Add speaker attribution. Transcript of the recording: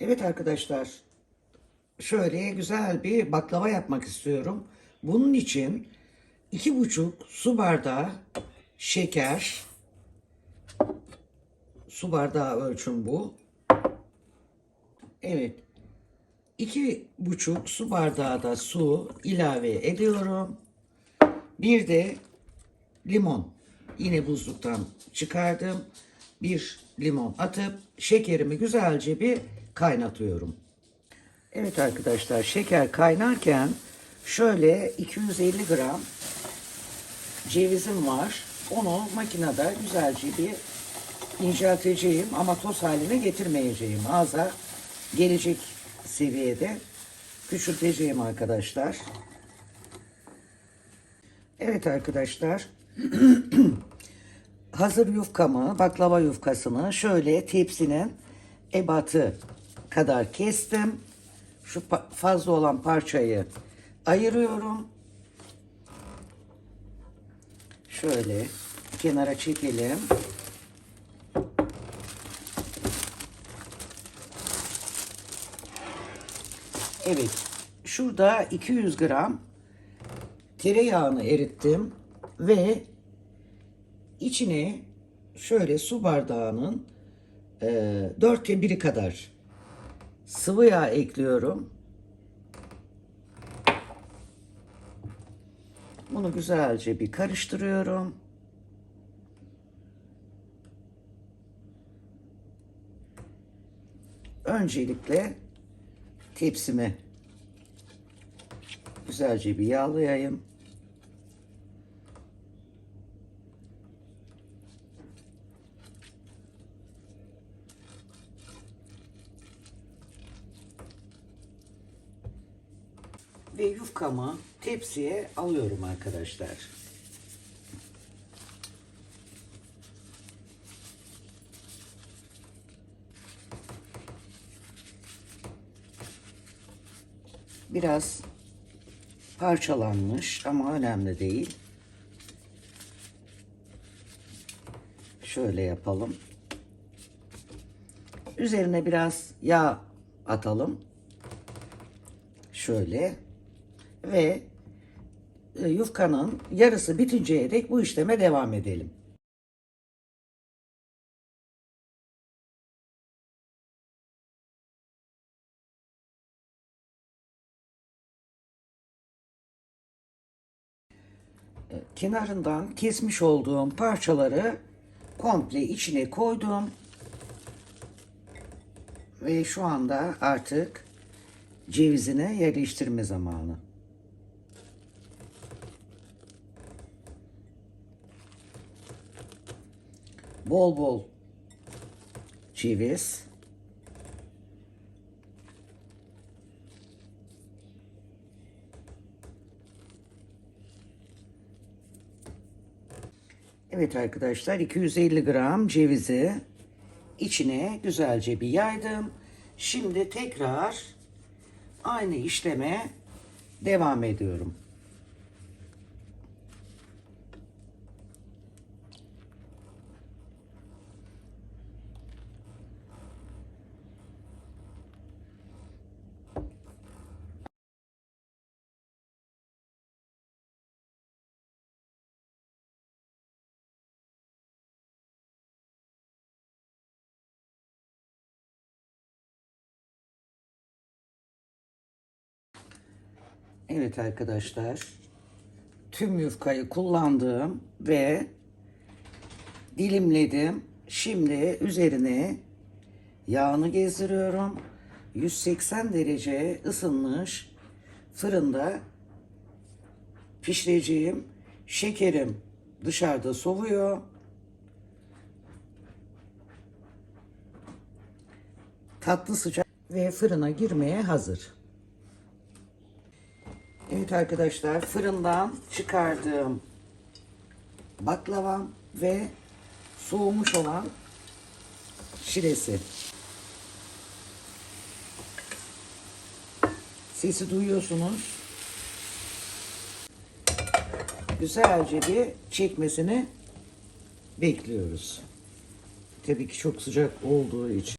Speaker 1: Evet arkadaşlar, şöyle güzel bir baklava yapmak istiyorum. Bunun için iki buçuk su bardağı şeker, su bardağı ölçüm bu. Evet, iki buçuk su bardağı da su ilave ediyorum. Bir de limon. Yine buzluktan çıkardım. Bir limon atıp şekerimi güzelce bir kaynatıyorum. Evet arkadaşlar şeker kaynarken şöyle 250 gram cevizim var. Onu makinede güzelce bir incelteceğim ama toz haline getirmeyeceğim. Ağza gelecek seviyede küçülteceğim arkadaşlar. Evet arkadaşlar. Hazır yufkamı, baklava yufkasını şöyle tepsinin ebatı kadar kestim. Şu fazla olan parçayı ayırıyorum. Şöyle kenara çekelim. Evet. Şurada 200 gram tereyağını erittim ve içine şöyle su bardağının e, dörtte biri kadar sıvı yağ ekliyorum. Bunu güzelce bir karıştırıyorum. Öncelikle tepsimi güzelce bir yağlayayım. Ve yufkamı tepsiye alıyorum arkadaşlar. Biraz parçalanmış ama önemli değil. Şöyle yapalım. Üzerine biraz yağ atalım. Şöyle ve e, yufkanın yarısı bitinceye dek bu işleme devam edelim. E, Kenarından kesmiş olduğum parçaları komple içine koydum. Ve şu anda artık cevizine yerleştirme zamanı. Bol bol ceviz. Evet arkadaşlar 250 gram cevizi içine güzelce bir yaydım. Şimdi tekrar aynı işleme devam ediyorum. Evet arkadaşlar. Tüm yufkayı kullandım ve dilimledim. Şimdi üzerine yağını gezdiriyorum. 180 derece ısınmış fırında pişireceğim. Şekerim dışarıda soğuyor. Tatlı sıcak ve fırına girmeye hazır. Evet arkadaşlar fırından çıkardığım baklavam ve soğumuş olan şiresi. Sesi duyuyorsunuz. Güzelce bir çekmesini bekliyoruz. Tabii ki çok sıcak olduğu için.